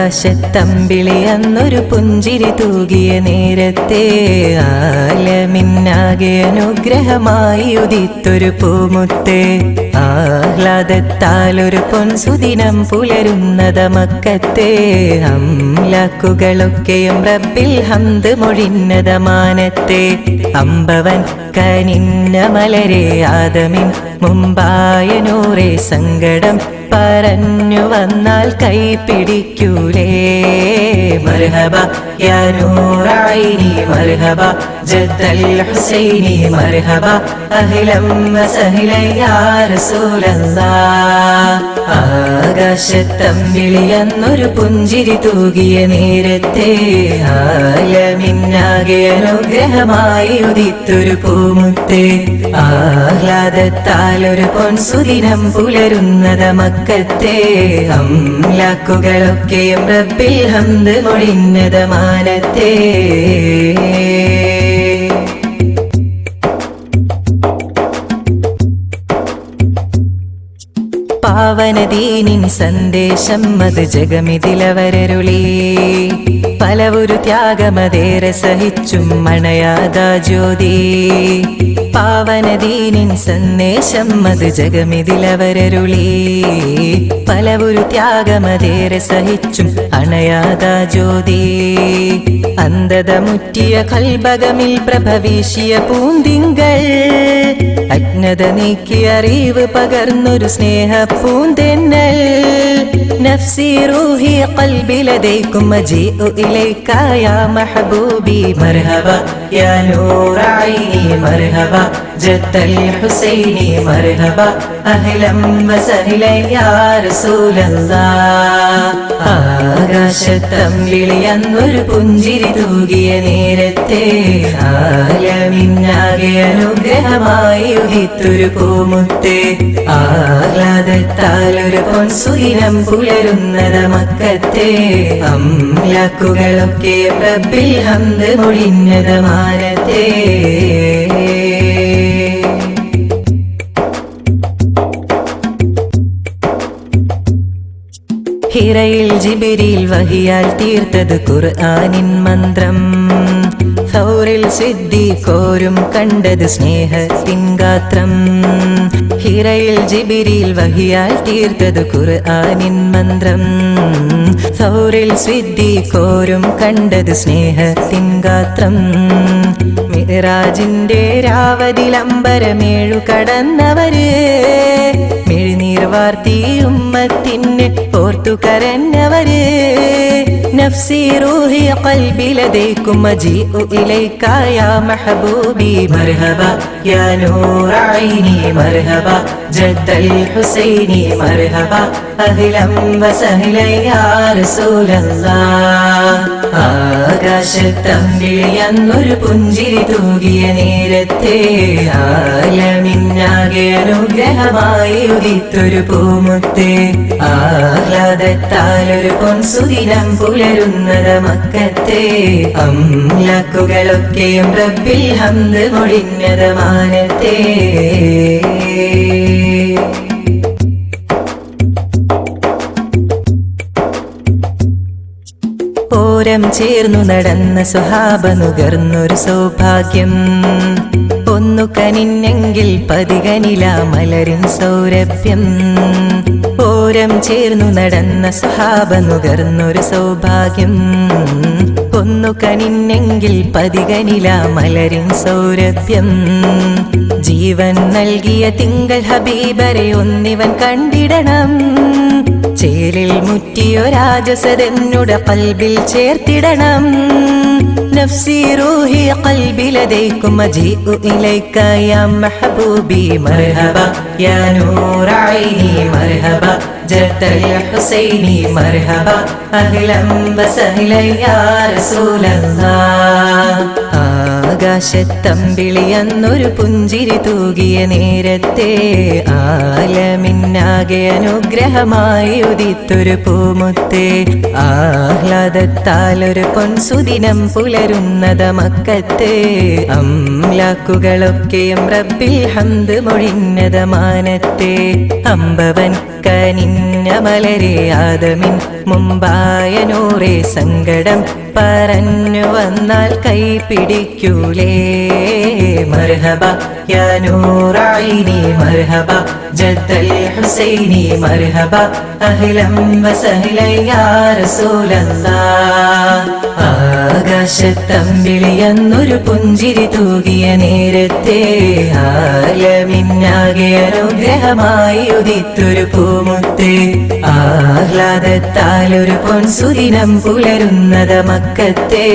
ആകാശത്തമ്പിളി അന്നൊരു പുഞ്ചിരി തൂകിയ നേരത്തെ ആലമിന്നാകെ അനുഗ്രഹമായി ഉദിത്തൊരു പൂമുത്തെ. ആഹ്ലാദത്താലൊരു പൊൻസുദിനം പുലരുന്നത മക്കത്തെ അംലാക്കുകളൊക്കെയും റബ്ബിൽ ഹന്ത് മൊഴിന്നത മാനത്തെ അമ്പവൻ കനിന്ന മലരെ ആദമിൻ മുമ്പായ നൂറെ സങ്കടം പറഞ്ഞു വന്നാൽ കൈ പിടിക്കൂലേ മർഹബ യാ നൂറൈനി മർഹബ ജദ്ദൽ ഹുസൈനി മർഹബ അഹ്ലം സഹിലയാർ ആകാശത്തമ്പിളിയെന്നൊരു പുഞ്ചിരി തൂകിയ നേരത്തെ ആലമിന്നാകെ അനുഗ്രഹമായി ഉദിത്തൊരു പൂമുത്തെ. ആഹ്ലാദത്താൽ ഒരു പൊൻസുദിനം പുലരുന്നത മക്കത്തെ. അംലാക്കുകളൊക്കെയും റബ്ബിൽ ഹന്ത് മൊഴിന്നത മാനത്തെ. പാവനദീനിൻ സന്ദേശം അത് ജഗമിതിലവരരുളി. പലവൊരു ത്യാഗമതേറെ സഹിച്ചും മണയാത ജ്യോതി. പാവനദീനിൻ സന്ദേശം അത് ജഗമിതിലവരരുളി. പലവൊരു ത്യാഗമതേറെ സഹിച്ചും അണയാത ജ്യോതി. അന്ധത മുറ്റിയ കൽഭകമിൽ പ്രഭവീശിയ പൂന്തിങ്കൾ. അജ്ഞത നീക്കിയ അറിവ് പകർന്നൊരു സ്നേഹ പൂന്തെന്നൽ നഫ്സി റൂഹി ഖൽബി ലദൈക്കും മജീഉ ഇലൈക യാ മഹബൂബി. മർഹബ യാ നൂറ ഐനി മർഹബ ജദ്ദൽ ഹുസൈനി മർഹബ അഹ്ലം വസഹ്ലൻ യാ റസൂലല്ലാഹ്. ആകാശത്തമ്പിളിയന്നൊരു പുഞ്ചിരി തൂകിയ നേരത്തെ ആലമിന്നാകെ അനുഗ്രഹമായി ഉഹിത്തൊരു പൂമുത്തെ. ആഹ്ലാദത്താൽ ഒരു പൊൻസുയിനം പുലരുന്നത മക്കത്തെ അംലാക്കുകളൊക്കെ റബ്ബിൽ ഹന്ത് മൊഴിഞ്ഞത മാനത്തെ ഹിറയിൽ ജിബിരിയിൽ വഹിയാൽ തീർത്തത് ഖുർആനിൻ മന്ത്രം. കോരും കണ്ടത് സ്നേഹത്തിൻ ഗാത്രം. ഹിറയിൽ ജിബിരിൽ വഹിയാൽ തീർത്തത് ഖുർആനിൻ മന്ത്രം. സൗറിൽ സിദ്ധി കോരും കണ്ടത് സ്നേഹത്തിൻ ഗാത്രം. മിറാജിന്റെ രാവതിലമ്പരമേഴു കടന്നവര്. മിഴിനീർ വാർത്തി ഉമ്മത്തിന് ഓർത്തു കരഞ്ഞവര്. നഫ്സി ഇലൈക യാ മർഹബ യാ മർഹബ മർഹബ അഹ്ലം യാ പുഞ്ചിരി തൂകിയ നേരത്തെ ആലമിന്നാകെ അനുഗ്രഹമായി ഉദിത്തൊരു പൂമുത്തെ. ആഹ്ലാദത്താലൊരു പൊൻസുദിനം പുലരുന്നത മക്കത്തെ. അംലക്കുകളൊക്കെയും റബ്ബിൽ ഹന്ത് മൊഴിഞ്ഞത മാനത്തെ. ഓരം ചേർന്നു നടന്ന സുഹാബ നുകർന്നൊരു സൗഭാഗ്യം. ഒന്നു കനിന്നെങ്കിൽ പതികനില മലരിൻ സൗരഭ്യം. ഓരം ചേർന്നു നടന്ന സുഹാബ നുകർന്നൊരു സൗഭാഗ്യം. ഒന്നു കനിന്നെങ്കിൽ പതികനില മലരിൻ സൗരഭ്യം. ജീവൻ നൽകിയ തിങ്കൾ ഹബീബരെ ഒന്നിവൻ കണ്ടിടണം. ചേലിൽ മുറ്റിയൊരാജസതെന്നുടെ പൽബിൽ ചേർത്തിടണം. നഫ്സി റൂഹി ഖൽബി ലദൈക്കും മജീഉ ഇലൈക യാ മഹബൂബി മർഹബ യാ മർഹബ. ആകാശത്തമ്പിളിയന്നൊരു പുഞ്ചിരി തൂകിയ നേരത്തെ ആലമിന്നാകെ അനുഗ്രഹമായി ഉദിത്തൊരു പൂമുത്തെ. ആഹ്ലാദത്താൽ ഒരു പൊൻസുദിനം പുലരുന്നത മക്കത്തെ. അംലാക്കുകളൊക്കെയും റബ്ബിൽ ഹന്ത് മൊഴിഞ്ഞത മാനത്തെ. അമ്പവൻ കനിഞ്ഞ മലരെ ആദമിൻ മുമ്പായ നൂറെ സങ്കടം പറഞ്ഞു വന്നാൽ കൈ പിടിക്കൂലേ. മർഹബ യാ നൂറായിനി മർഹബ ജദ്ദൽ ഹുസൈനി മർഹബ അഹ്ലം വസഹ്ലൻ യാ റസൂലല്ലാഹ് ആകാശത്തമ്പിളി എന്നൊരു പുഞ്ചിരി തൂകിയ നേരത്തെ ആലമിന്നാകെ അനുഗ്രഹമായി ഉദിത്തൊരു പൂമുത്ത്. ആഹ്ലാദത്താൽ ഒരു പൊൻസുദിനം പുലരുന്നത് മക്കത്തെ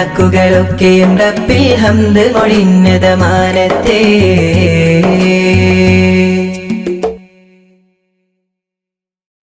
അംലാക്കുകളൊക്കെയും റബ്ബിൽ ഹന്ത് മൊഴിഞ്ഞത് മാനത്തെ.